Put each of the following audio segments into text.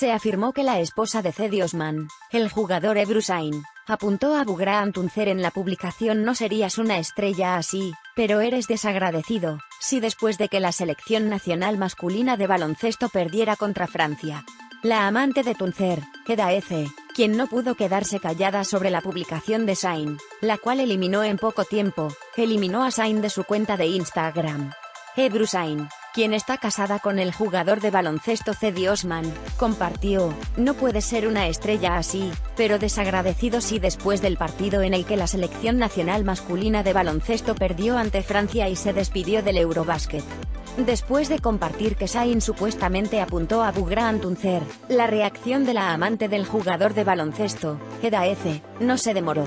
Se afirmó que la esposa de Cedi Osman, el jugador Ebrusain, apuntó a Bugraan Tuncer en la publicación no serías una estrella así, pero eres desagradecido, si después de que la selección nacional masculina de baloncesto perdiera contra Francia. La amante de Tuncer, Eda Eze, quien no pudo quedarse callada sobre la publicación de Sain, la cual eliminó en poco tiempo, eliminó a Sain de su cuenta de Instagram. Ebru Sain, quien está casada con el jugador de baloncesto Cedi Osman, compartió, no puede ser una estrella así, pero desagradecido si después del partido en el que la selección nacional masculina de baloncesto perdió ante Francia y se despidió del Eurobasket. Después de compartir que Sain supuestamente apuntó a Bugraan Tuncer, la reacción de la amante del jugador de baloncesto, Eda Eze, no se demoró.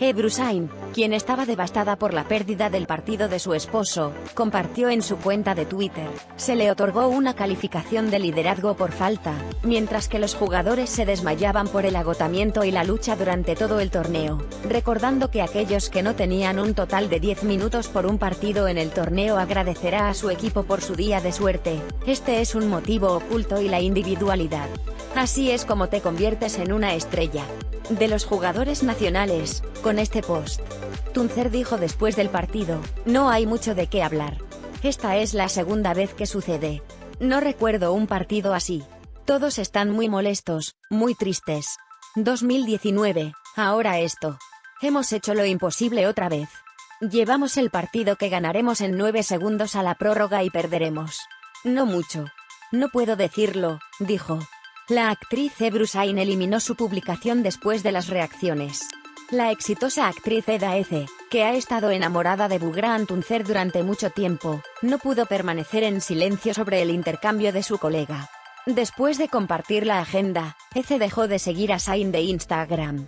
Ebrusain, quien estaba devastada por la pérdida del partido de su esposo, compartió en su cuenta de Twitter, se le otorgó una calificación de liderazgo por falta, mientras que los jugadores se desmayaban por el agotamiento y la lucha durante todo el torneo, recordando que aquellos que no tenían un total de 10 minutos por un partido en el torneo agradecerá a su equipo por su día de suerte, este es un motivo oculto y la individualidad. Así es como te conviertes en una estrella. De los jugadores nacionales, con este post. Tuncer dijo después del partido, no hay mucho de qué hablar. Esta es la segunda vez que sucede. No recuerdo un partido así. Todos están muy molestos, muy tristes. 2019, ahora esto. Hemos hecho lo imposible otra vez. Llevamos el partido que ganaremos en 9 segundos a la prórroga y perderemos. No mucho. No puedo decirlo, dijo. La actriz Ebrusain eliminó su publicación después de las reacciones. La exitosa actriz Eda Eze, que ha estado enamorada de Bugraan Tuncer durante mucho tiempo, no pudo permanecer en silencio sobre el intercambio de su colega. Después de compartir la agenda, Eze dejó de seguir a Sain de Instagram.